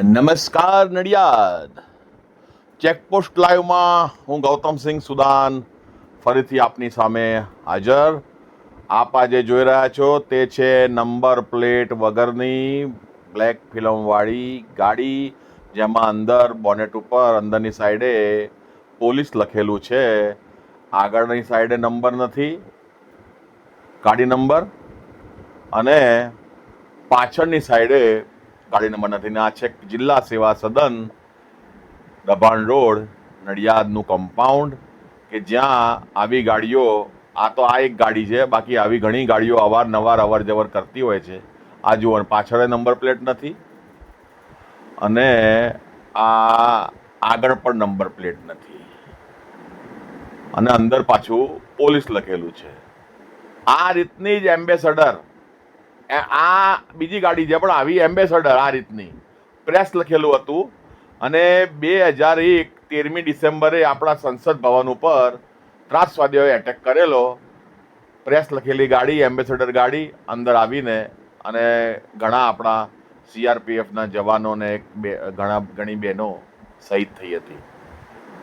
નમસ્કાર નડિયાદ. ચેકપોસ્ટ લાઈવમાં હું ગૌતમસિંહ સુદાન ફરીથી આપની સામે હાજર. આપ આજે જોઈ રહ્યા છો, તે છે નંબર પ્લેટ વગરની બ્લેક ફિલ્મવાળી ગાડી, જેમાં અંદર બોનેટ ઉપર અંદરની સાઈડે પોલીસ લખેલું છે. આગળની સાઈડે નંબર નથી, ગાડી નંબર અને પાછળની સાઈડે ગાડી નંબર નથી આ છે જિલ્લા સેવા સદન દભાણ રોડ, નડિયાદનું કમ્પાઉન્ડ કે જ્યાં આવી ગાડીઓ, આ તો આ એક ગાડી છે, બાકી આવી ઘણી ગાડીઓ અવારનવાર અવર જવર કરતી હોય છે. આ જુઓ પાછળ નંબર પ્લેટ નથી. અને આ આગળ પણ નંબર પ્લેટ નથી. અને અંદર પાછું પોલીસ લખેલું છે. આ રીતની જ એમ્બેસેડર આ બીજી ગાડી છે પણ આવી એમ્બેસેડર આ રીતની. પ્રેસ લખેલું હતું. અને બે હજાર એક, તેરમી ડિસેમ્બરે આપણા સંસદ ભવન ઉપર ત્રાસવાદીઓએ એટેક કરેલો. પ્રેસ લખેલી ગાડી એમ્બેસેડર ગાડી, અંદર આવીને અને ઘણા આપણા સીઆરપીએફના જવાનોને બે, ઘણા, ઘણી બહેનો શહીદ થઈ હતી.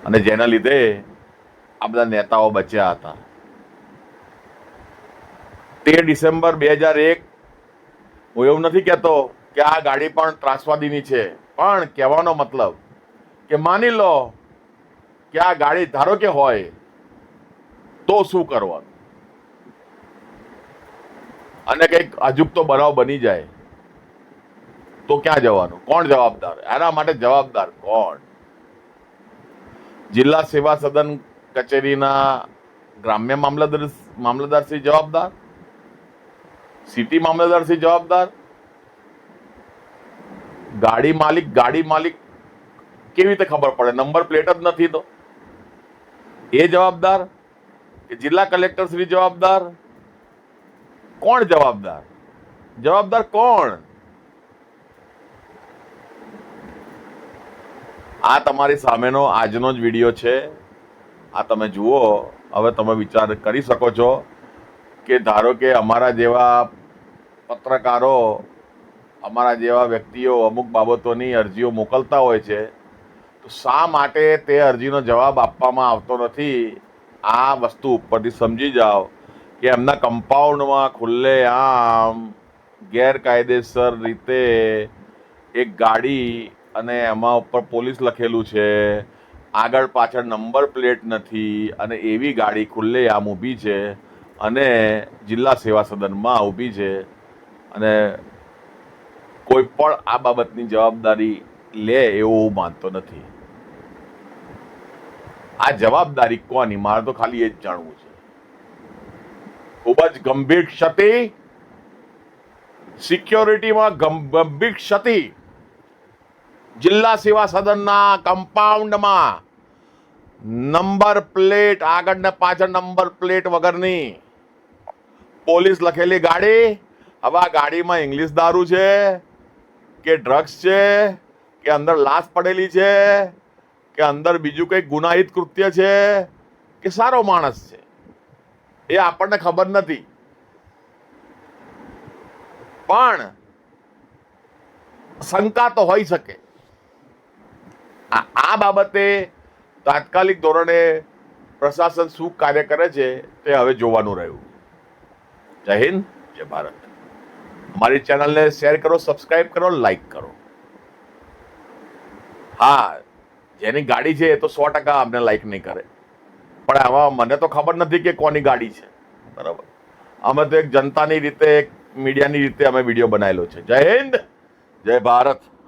અને જેના લીધે આ બધા નેતાઓ બચ્યા હતા. તેર ડિસેમ્બર બે હજાર એક હું એવું નથી કહેતો કે આ ગાડી પણ ત્રાસવાદીની છે, પણ કહેવાનો મતલબ કે માની લો કે આ ગાડી ધારો કે હોય, તો શું કરવાનું? અને કંઈક અજુકતો બનાવ બની જાય, તો ક્યાં જવાનું? કોણ જવાબદાર? એના માટે જવાબદાર કોણ? જિલ્લા સેવા સદન કચેરીના ગ્રામ્ય મામલતદાર મામલતદારશ્રી જવાબદાર? સિટી મામલતદારશ્રી જવાબદાર? ગાડી માલિક ગાડી માલિક કેવી રીતે ખબર પડે? નંબર પ્લેટ જ નથી તો. એ જવાબદાર? કે જિલ્લા કલેક્ટર શ્રી જવાબદાર? કોણ જવાબદાર? જવાબદાર કોણ? આ તમારી સામેનો આજનો જ વીડિયો છે. આ તમે જુઓ. હવે તમે વિચાર કરી શકો છો કે ધારો કે અમારા જેવા પત્રકારો અમારા જેવા વ્યક્તિઓ અમુક બાબતોની અરજીઓ મોકલતા હોય છે, તો શા માટે તે અરજીનો જવાબ આપવામાં આવતો નથી? આ વસ્તુ ઉપરથી સમજી જાઓ કે એમના કમ્પાઉન્ડમાં ખુલ્લે આમ ગેરકાયદેસર રીતે એક ગાડી અને એમાં ઉપર પોલીસ લખેલું છે, આગળ પાછળ નંબર પ્લેટ નથી અને એવી ગાડી ખુલ્લે આમ ઊભી છે અને જિલ્લા સેવા સદનમાં ઊભી છે. અને કોઈ પણ આ બાબતની જવાબદારી લે એવું હું માનતો નથી. આ જવાબદારી કોની? મારે તો ખાલી એ જ જાણવું છે. ખૂબ જ ગંભીર ક્ષતિ સિક્યોરિટીમાં ગંભીર ક્ષતિ જિલ્લા સેવા સદનના કમ્પાઉન્ડમાં નંબર પ્લેટ આગળ ને પાછળ નંબર પ્લેટ વગરની પોલીસ લખેલી ગાડી હવે આ ગાડીમાં ઇંગ્લિશ દારૂ છે, કે ડ્રગ્સ છે, કે અંદર લાશ પડેલી છે, કે અંદર બીજું કંઈક ગુનાહિત કૃત્ય છે, કે સારો માણસ છે, એ આપણને ખબર નથી. પણ શંકા તો હોઈ શકે. આ બાબતે તાત્કાલિક ધોરણે પ્રશાસન શું કાર્ય કરે છે, તે હવે જોવાનું રહ્યું. જય હિન્દ, જય ભારત. અમારી ચેનલને શેર કરો, સબસ્ક્રાઇબ કરો લાઈક કરો. હા, જેની ગાડી છે એ તો સો ટકા અમને લાઈક નહીં કરે. પણ આમાં મને તો ખબર નથી કે કોની ગાડી છે. બરાબર? અમે તો એક જનતાની રીતે, એક મીડિયાની રીતે અમે વીડિયો બનાવેલો છે. જય હિન્દ, જય ભારત.